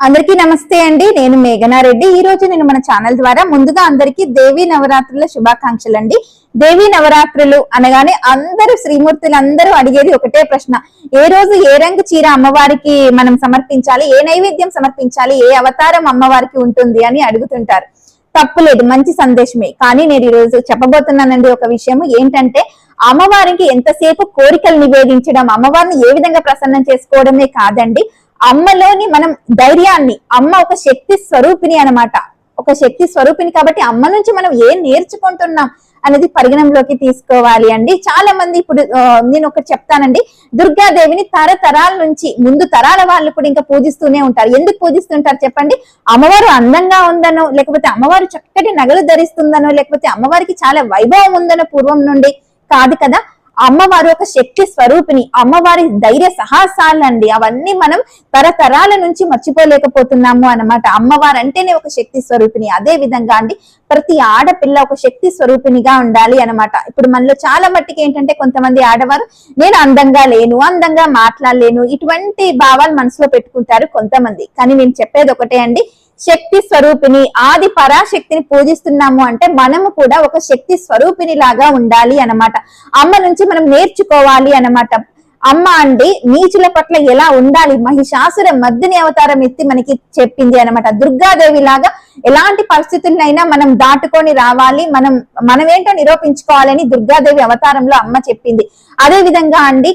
అందరికీ నమస్తే అండి. నేను మేఘనారెడ్డి. ఈ రోజు నేను మన ఛానల్ ద్వారా ముందుగా అందరికీ దేవి నవరాత్రుల శుభాకాంక్షలు అండి దేవి నవరాత్రులు అనగానే అందరూ శ్రీమూర్తులు అందరూ అడిగేది ఒకటే ప్రశ్న. ఏ రోజు ఏ రంగు చీర అమ్మవారికి మనం సమర్పించాలి? ఏ నైవేద్యం సమర్పించాలి? ఏ అవతారం అమ్మవారికి ఉంటుంది అని అడుగుతుంటారు. తప్పులేదు మంచి సందేశమే. కానీ నేను ఈ రోజు చెప్పబోతున్నానండి ఒక విషయం ఏంటంటే అమ్మవారికి ఎంతసేపు కోరికలు నివేదించడం అమ్మవారిని ఏ విధంగా ప్రసన్నం చేసుకోవడమే కాదండి. అమ్మలోని మనం ధైర్యాన్ని అమ్మ ఒక శక్తి స్వరూపిణి అన్నమాట. ఒక శక్తి స్వరూపిణి కాబట్టి అమ్మ నుంచి మనం ఏం నేర్చుకుంటున్నాం అనేది పరిగణంలోకి తీసుకోవాలి అండి. చాలా మంది ఇప్పుడు నేను ఒకటి చెప్తానండి. దుర్గాదేవిని తరతరాల నుంచి ముందు తరాల వాళ్ళు కూడా ఇంకా పూజిస్తూనే ఉంటారు. ఎందుకు పూజిస్తుంటారు చెప్పండి? అమ్మవారు అందంగా ఉందనో లేకపోతే అమ్మవారు చక్కటి నగలు ధరిస్తుందనో లేకపోతే అమ్మవారికి చాలా వైభవం ఉందనో పూర్వం నుండి కాదు కదా? అమ్మవారు ఒక శక్తి స్వరూపిణి అమ్మవారి ధైర్య సాహసాలండి. అవన్నీ మనం తరతరాల నుంచి మర్చిపోలేకపోతున్నాము అన్నమాట. అమ్మవారు అంటేనే ఒక శక్తి స్వరూపిణి. అదే విధంగా అండి ప్రతి ఆడపిల్ల ఒక శక్తి స్వరూపిణిగా ఉండాలి అన్నమాట. ఇప్పుడు మనలో చాలా మట్టికి ఏంటంటే కొంతమంది ఆడవారు నేను అందంగా లేను అందంగా మాట్లాడలేను ఇటువంటి భావాలు మనసులో పెట్టుకుంటారు కొంతమంది. కానీ నేను చెప్పేది ఒకటే అండి శక్తి స్వరూపిణి ఆది పరాశక్తిని పూజిస్తున్నాము అంటే మనము కూడా ఒక శక్తి స్వరూపిణి లాగా ఉండాలి అన్నమాట. అమ్మ నుంచి మనం నేర్చుకోవాలి అన్నమాట. అమ్మ అండి నీచుల పట్ల ఎలా ఉండాలి? మహిషాసుర మద్దిని అవతారం ఎత్తి మనకి చెప్పింది అనమాట దుర్గాదేవి లాగా ఎలాంటి పరిస్థితులైనా మనం దాటుకొని రావాలి. మనం మనమేంటో నిరూపించుకోవాలని దుర్గాదేవి అవతారంలో అమ్మ చెప్పింది. అదే విధంగా అండి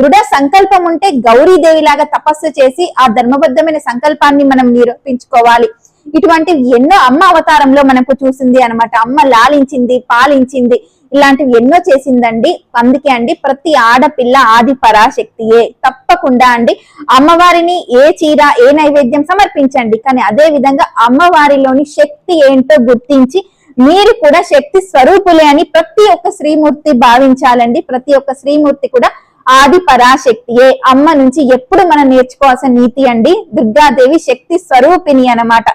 దృఢ సంకల్పం ఉంటే గౌరీదేవి లాగా తపస్సు చేసి ఆ ధర్మబద్ధమైన సంకల్పాన్ని మనం నిరూపించుకోవాలి. ఇటువంటి ఎన్నో అమ్మ అవతారంలో మనకు చూసింది అన్నమాట. అమ్మ లాలించింది పాలించింది. ఇలాంటివి ఎన్నో చేసిందండి. అందుకే అండి ప్రతి ఆడపిల్ల ఆది పరాశక్తియే. తప్పకుండా అండి. అమ్మవారిని ఏ చీర ఏ నైవేద్యం సమర్పించండి. కానీ అదే విధంగా అమ్మవారిలోని శక్తి ఏంటో గుర్తించి మీరు కూడా శక్తి స్వరూపులే అని ప్రతి ఒక్క శ్రీమూర్తి భావించాలండి. ప్రతి ఒక్క శ్రీమూర్తి కూడా ఆది పరాశక్తియే. అమ్మ నుంచి ఎప్పుడు మనం నేర్చుకోవాల్సిన నీతి అండి. దుర్గాదేవి శక్తి స్వరూపిణి అన్నమాట.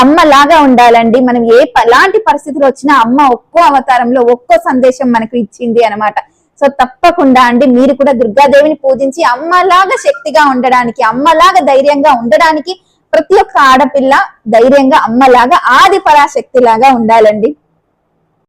అమ్మలాగా ఉండాలండి. మనం ఏ ఎలాంటి పరిస్థితులు వచ్చినా అమ్మ ఒక్కో అవతారంలో ఒక్కో సందేశం మనకు ఇచ్చింది అన్నమాట. సో తప్పకుండా అండి. మీరు కూడా దుర్గాదేవిని పూజించి అమ్మలాగా శక్తిగా ఉండడానికి అమ్మలాగా ధైర్యంగా ఉండడానికి ప్రతి ఒక్క ఆడపిల్ల ధైర్యంగా అమ్మలాగా ఆది పరాశక్తి లాగా ఉండాలండి.